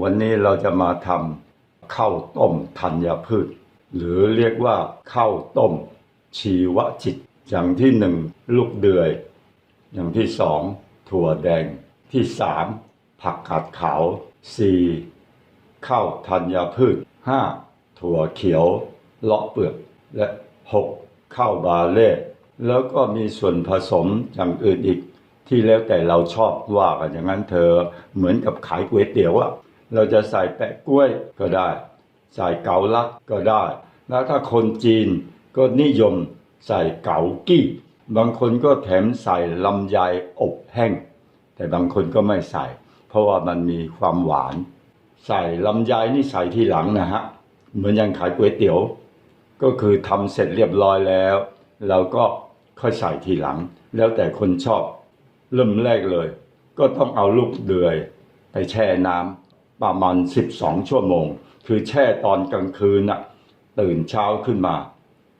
วันนี้เราจะมาทำข้าวต้มธัญพืช หรือเรียกว่าข้าวต้มชีวจิต อย่างที่หนึ่งลูกเดือย อย่างที่สองถั่วแดงที่สามผักกาดขาวสี่ข้าวธัญพืชห้าถั่วเขียวเลาะเปลือกและหกข้าวบาเล่แล้วก็มีส่วนผสมอย่างอื่นอีก ที่แล้วแต่เราชอบว่ากันอย่างนั้นเธอเหมือนกับขายก๋วยเตี๋ยวอะ เราจะใส่แปะกล้วยก็ได้ ใส่เกาลัดก็ได้แล้วถ้าคนจีนก็นิยมใส่เกากี้ บางคนก็แถมใส่ลำไยอบแห้ง แต่บางคนก็ไม่ใส่ เพราะว่ามันมีความหวาน ใส่ลำไยนี่ใส่ทีหลังนะฮะเหมือนย่างขายก๋วยเตี๋ยว ก็คือทำเสร็จเรียบร้อยแล้วเราก็ค่อยใส่ทีหลัง แล้วแต่คนชอบ เริ่มแรกเลย ก็ต้องเอาลูกเดือยไปแช่น้ำ ประมาณ 12 ชั่วโมง คือแช่ตอนกลางคืนน่ะตื่นเช้าขึ้นมา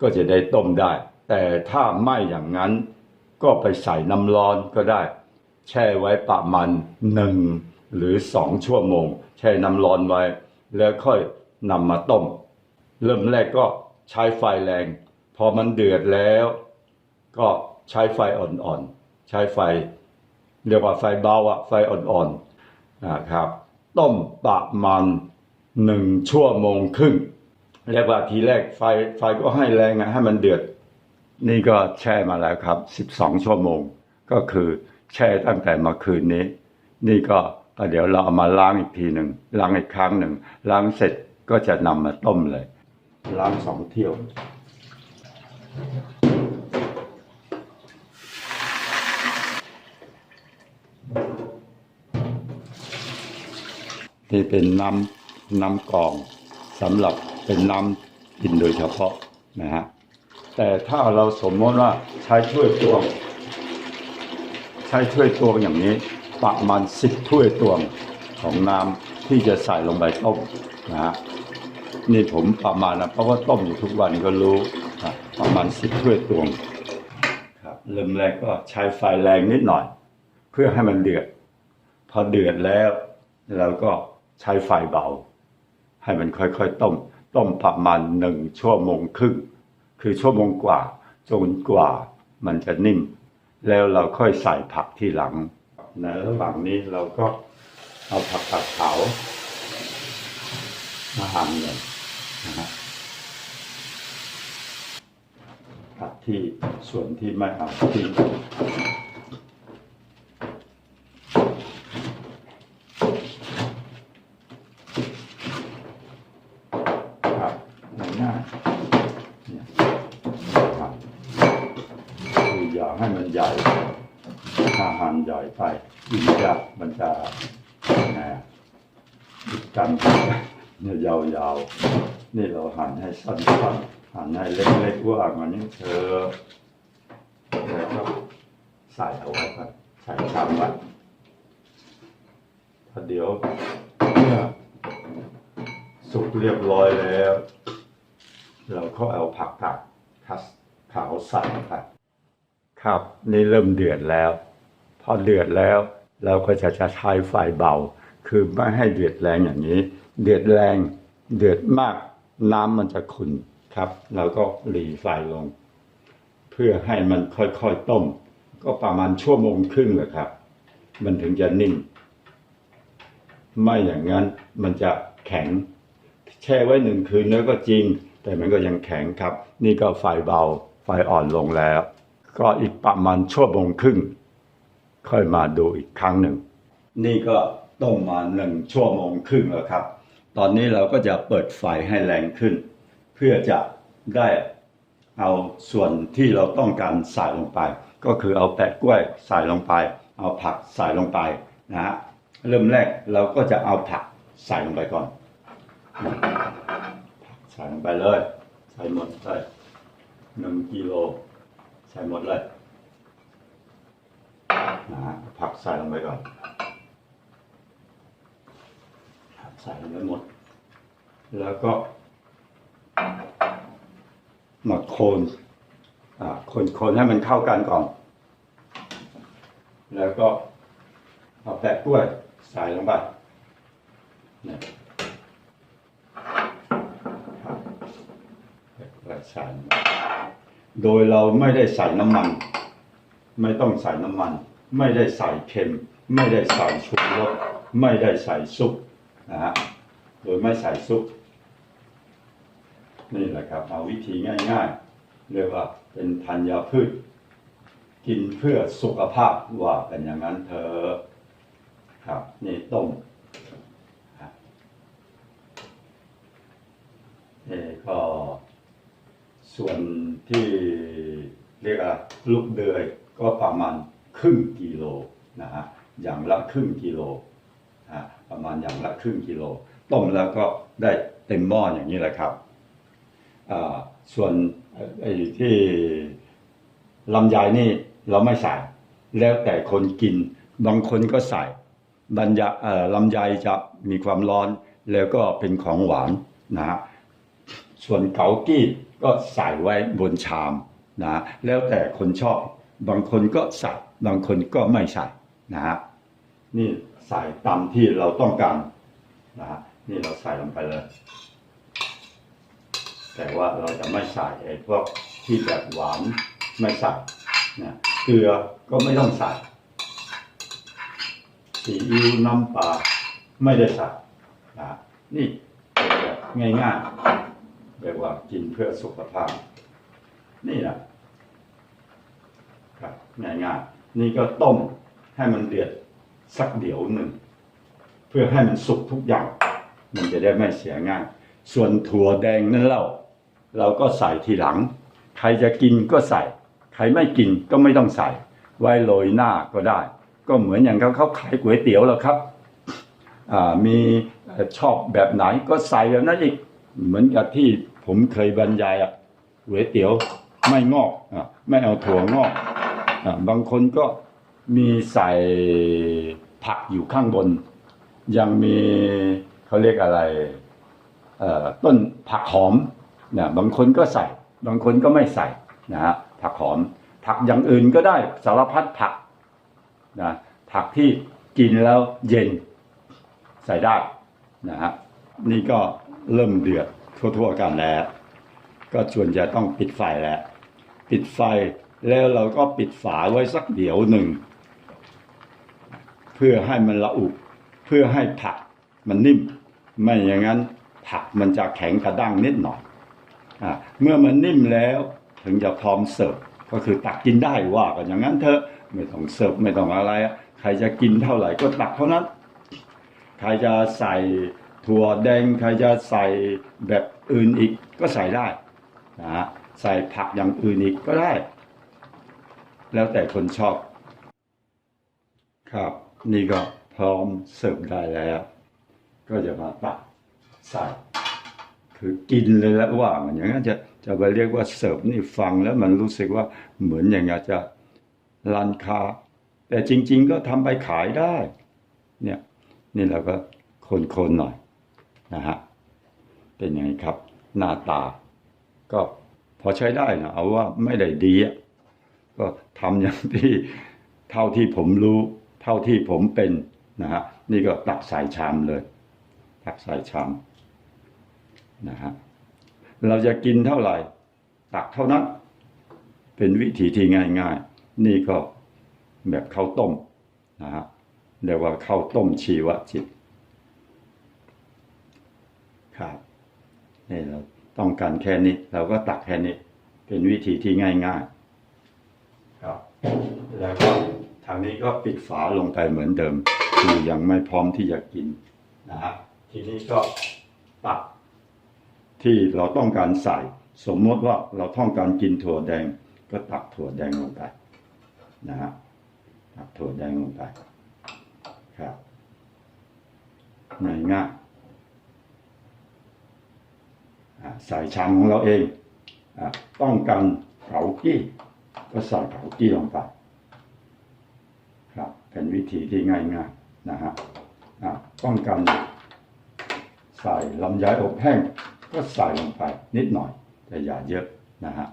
ก็จะได้ต้มได้ แต่ถ้าไม่อย่างนั้นก็ไปใส่น้ำร้อนก็ได้ แช่ไว้ประมาณหนึ่งหรือสองชั่วโมง แช่น้ำร้อนไว้ แล้วค่อยนำมาต้ม เริ่มแรกก็ใช้ไฟแรง พอมันเดือดแล้ว ก็ใช้ไฟอ่อนๆ ใช้ไฟ เรียกว่าไฟเบาอะไฟอ่อนๆนะครับ ต้มประมาณหนึ่งชั่วโมงครึ่งเรียกว่าทีแรกไฟไฟก็ให้แรงอะให้มันเดือด นี่ก็แช่มาแล้วครับ12ชั่วโมง ก็คือแช่ตั้งแต่เมื่อคืนนี้ นี่ก็ก็เดี๋ยวเราเอามาล้างอีกทีหนึ่งล้างอีกครั้งหนึ่งล้างเสร็จก็จะนำมาต้มเลย ล้างสองเที่ยว นี่เป็นน้ำน้ำกองสำหรับเป็นน้ำกินโดยเฉพาะนะฮะแต่ถ้าเราสมมติว่าใช้ถ้วยตวง ใช้ถ้วยตวงอย่างนี้ประมาณสิบถ้วยตวงของน้ำที่จะใส่ลงไปต้มนะฮะนี่ผมประมาณนะเพราะว่าต้มอยู่ทุกวันก็รู้นะประมาณสิบถ้วยตวงครับเริ่มแรกก็ใช้ไฟแรงนิดหน่อย เพื่อให้มันเดือด พอเดือดแล้วเราก็ ใช้ไฟเบา ให้มันค่อยๆต้ม ต้มประมาณหนึ่งชั่วโมงครึ่ง คือชั่วโมงกว่าจนกว่ามันจะนิ่ม แล้วเราค่อยใส่ผักที่หลังในระหว่างนี้เราก็เอาผักกาดขาวมาหั่นเลยนะฮะผักที่ส่วนที่ไม่เอาทิ้ง ครับง่ายๆเนี่ย คืออย่าให้มันใหญ่ถ้าหั่นใหญ่ไปกินยากมันจะไงอะติดกันเนี่ยยาวๆ นี่เราหั่นให้สั้นๆ หั่นให้เล็กๆว่ามันนี่เธอแล้วก็ใส่เอาไว้ครับใส่ชามไว้ถ้าเดี๋ยวเนี่ยสุกเรียบร้อยแล้ว เราก็เอาผักกาดคัสขาวใส่ไปครับ นี่เริ่มเดือดแล้ว พอเดือดแล้วเราก็จะจะใช้ไฟเบา คือไม่ให้เดือดแรงอย่างนี้ เดือดแรงเดือดมากน้ำมันจะขุ่นครับเราก็หลีไฟลง เพื่อให้มันค่อยๆต้ม ก็ประมาณชั่วโมงครึ่งเลยครับ มันถึงจะนิ่มไม่อย่างนั้นมันจะแข็ง แช่ไว้หนึ่งคืนแล้วก็จริง แต่มันก็ยังแข็งครับ นี่ก็ไฟเบาไฟอ่อนลงแล้ว ก็อีกประมาณชั่วโมงครึ่ง ค่อยมาดูอีกครั้งหนึ่ง นี่ก็ต้มมาหนึ่งชั่วโมงครึ่งแล้วครับ ตอนนี้เราก็จะเปิดไฟให้แรงขึ้น เพื่อจะได้เอาส่วนที่เราต้องการใส่ลงไป ก็คือเอาแปะกล้วยใส่ลงไป เอาผักใส่ลงไปนะฮะเริ่มแรกเราก็จะเอาผักใส่ลงไปก่อน ใส่ลงไปเลย ใส่หมดเลยหนึ่งกิโล ใส่หมดเลยนะฮะผักใส่ลงไปก่อนผักใส่ลงไปหมด แล้วก็มาโคนอ่าคนคนให้มันเข้ากันก่อน แล้วก็เอาแปะกล้วยใส่ลงไปเนี่ยครับ แล้วใส่โดยเราไม่ได้ใส่น้ำมัน ไม่ต้องใส่น้ำมัน ไม่ได้ใส่เค็ม ไม่ได้ใส่ชูรสไม่ได้ใส่ซุปนะฮะโดยไม่ใส่ซุปนี่แหละครับเอาวิธีง่ายๆเรียกว่าเป็นธัญพืช กินเพื่อสุขภาพว่ากันอย่างนั้นเถอะครับ นี่ต้มครับนี่ก็ ส่วนที่เรียกว่าลูกเดือยก็ประมาณครึ่งกิโลนะฮะอย่างละครึ่งกิโลอะประมาณอย่างละครึ่งกิโล ต้มแล้วก็ได้เต็มหม้ออย่างนี้แหละครับส่วนไอ้ที่ลำไยนี่เราไม่ใส่ แล้วแต่คนกินบางคนก็ใส่บรรยาลำไยจะมีความร้อนแล้วก็เป็นของหวานนะฮะ ส่วนเกากี้ก็ใส่ไว้บนชามนะแล้วแต่คนชอบบางคนก็ใส่บางคนก็ไม่ใส่นะฮะนี่ใส่ตามที่เราต้องการนะฮะนี่เราใส่ลงไปเลย แต่ว่าเราจะไม่ใส่ไอ้พวกที่แบบหวานไม่ใส่นะเกลือก็ไม่ต้องใส่ซีอิ๊วน้ำปลาไม่ได้ใส่นะนี่แบบง่ายๆ แบบว่ากินเพื่อสุขภาพ นี่นะครับง่ายๆนี่ก็ต้มให้มันเดือดสักเดี๋ยวหนึ่ง เพื่อให้มันสุกทุกอย่าง มันจะได้ไม่เสียง่าย ส่วนถั่วแดงนั่นเราเราก็ใส่ทีหลัง ใครจะกินก็ใส่ ใครไม่กินก็ไม่ต้องใส่ ไว้โรยหน้าก็ได้ ก็เหมือนอย่างเขาเขาขายก๋วยเตี๋ยวแล้วครับมีชอบแบบไหนก็ใส่แบบนั้นอีกเหมือนกับที่ ผมเคยบรรยายอะก๋วยเตี๋ยวไม่งอกอะไม่เอาถั่วงอกอะบางคนก็มีใส่ผักอยู่ข้างบน ยังมีเขาเรียกอะไรเอ่อต้นผักหอมนะบางคนก็ใส่ บางคนก็ไม่ใส่นะฮะผักหอม ผักอย่างอื่นก็ได้สารพัดผักนะผักที่กินแล้วเย็นใส่ได้นะฮะนี่ก็เริ่มเดือด ทั่วๆกันแล้ว ก็ชวนจะต้องปิดไฟแล้ว ปิดไฟแล้วเราก็ปิดฝาไว้สักเดี๋ยวหนึ่ง เพื่อให้มันละอุเพื่อให้ผักมันนิ่ม ไม่อย่างนั้นผักมันจะแข็งกระด้างนิดหน่อยอ่าเมื่อมันนิ่มแล้วถึงจะพร้อมเสิร์ฟก็คือตักกินได้ว่ากันอย่างนั้นเถอะไม่ต้องเสิร์ฟไม่ต้องอะไร ใครจะกินเท่าไหร่ก็ตักเท่านั้น ใครจะใส่ ถั่วแดงใครจะใส่แบบอื่นอีกก็ใส่ได้นะฮะใส่ผักอย่างอื่นอีกก็ได้ แล้วแต่คนชอบ ครับ นี่ก็พร้อมเสิร์ฟได้แล้ว ก็จะมาตักใส่คือกินเลยแล้วว่ามันอย่างนั้นจะจะไปเรียกว่าเสิร์ฟนี่ฟังแล้วมันรู้สึกว่าเหมือนอย่างนี้จะร้านค้า แต่จริง ๆ ก็ทำไปขายได้ เนี่ยนี่เราก็คนๆหน่อย นะฮะเป็นยังไงครับ หน้าตา ก็พอใช้ได้นะเอาว่าไม่ได้ดีอะก็ทำอย่างที่เท่าที่ผมรู้ เท่าที่ผมเป็นนะฮะนี่ก็ตักใส่ชามเลย ตักใส่ชามนะฮะเราจะกินเท่าไหร่ ตักเท่านั้น เป็นวิธีที่ง่าย ๆ นี่ก็แบบข้าวต้มนะฮะเรียกว่าข้าวต้มชีวจิต ครับนี่เราต้องการแค่นี้ เราก็ตักแค่นี้ เป็นวิธีที่ง่ายๆครับ แล้วก็ทางนี้ก็ปิดฝาลงไปเหมือนเดิม คือยังไม่พร้อมที่จะกินนะฮะทีนี้ก็ตักที่เราต้องการใส่ สมมติว่าเราต้องการกินถั่วแดง ก็ตักถั่วแดงลงไปนะฮะตักถั่วแดงลงไปครับง่ายง่าย ๆอะใส่ชามของเราเองอต้องการเกากี้ก็ใส่เกากี้ลงไปครับเป็นวิธีที่ง่ายๆนะฮะอะต้องการใส่ลำไยอบแห้งก็ใส่ลงไปนิดหน่อย แต่อย่าเยอะนะฮะ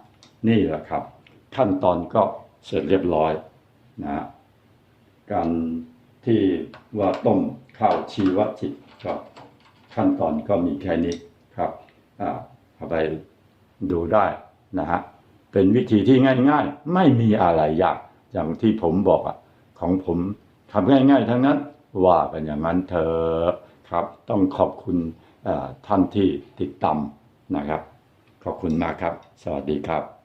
นี่แหละครับ ขั้นตอนก็เสร็จเรียบร้อยนะฮะการที่ว่าต้มข้าวชีวจิตก็ขั้นตอนก็มีแค่นี้ครับอ่า ไปดูได้นะฮะเป็นวิธีที่ง่าย ๆ ไม่มีอะไรยากอย่างที่ผมบอกอะของผมทำง่าย ๆ ทั้งนั้นว่ากันอย่างนั้นเธอะครับ ต้องขอบคุณท่านที่ติดตามนะครับ ขอบคุณมากครับ สวัสดีครับ